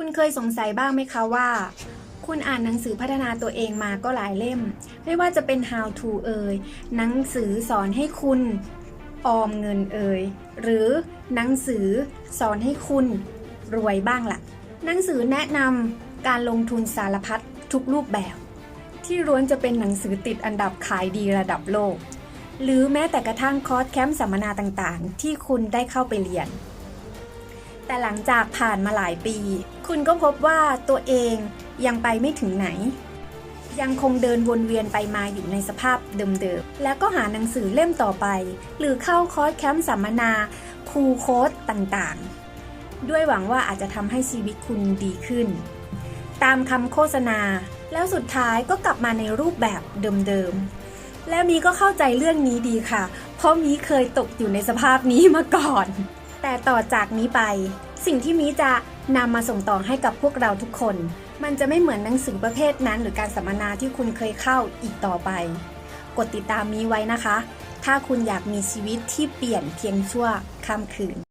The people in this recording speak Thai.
คุณเคยสงสัยบ้างไหมคะว่า คุณอ่านหนังสือพัฒนาตัวเองมาก็หลายเล่ม ไม่ว่าจะเป็น how to เอ่ยหนังสือสอนให้คุณออมเงินเอ่ยหรือหนังสือสอนให้คุณรวยบ้างล่ะ หนังสือแนะนำการลงทุนสารพัดทุกรูปแบบ ที่ล้วนจะเป็นหนังสือติดอันดับขายดีระดับโลก หรือแม้แต่กระทั่งคอร์สแคมป์สัมมนาต่างๆ ที่คุณได้เข้าไปเรียน แต่หลังจากผ่านมาหลายปี คุณก็พบว่าตัวเองยังไปไม่ถึงไหน ยังคงเดินวนเวียนไปมาอยู่ในสภาพเดิมๆ แล้วก็หาหนังสือเล่มต่อไป หรือเข้าคอร์สแคมป์สัมมนาครูโค้ดต่างๆ ด้วยหวังว่าอาจจะทำให้ชีวิตคุณดีขึ้น ตามคำโฆษณา แล้วสุดท้ายก็กลับมาในรูปแบบเดิมๆ และมีก็เข้าใจเรื่องนี้ดีค่ะ เพราะมีเคยตกอยู่ในสภาพนี้มาก่อน แต่ต่อจากนี้ไป สิ่งที่มีจะนำมาส่งต่อให้กับพวกเราทุกคน มันจะไม่เหมือนหนังสือประเภทนั้น หรือการสัมมนาที่คุณเคยเข้าอีกต่อไป กดติดตามมีไว้นะคะ ถ้าคุณอยากมีชีวิตที่เปลี่ยนเพียงชั่วข้ามคืน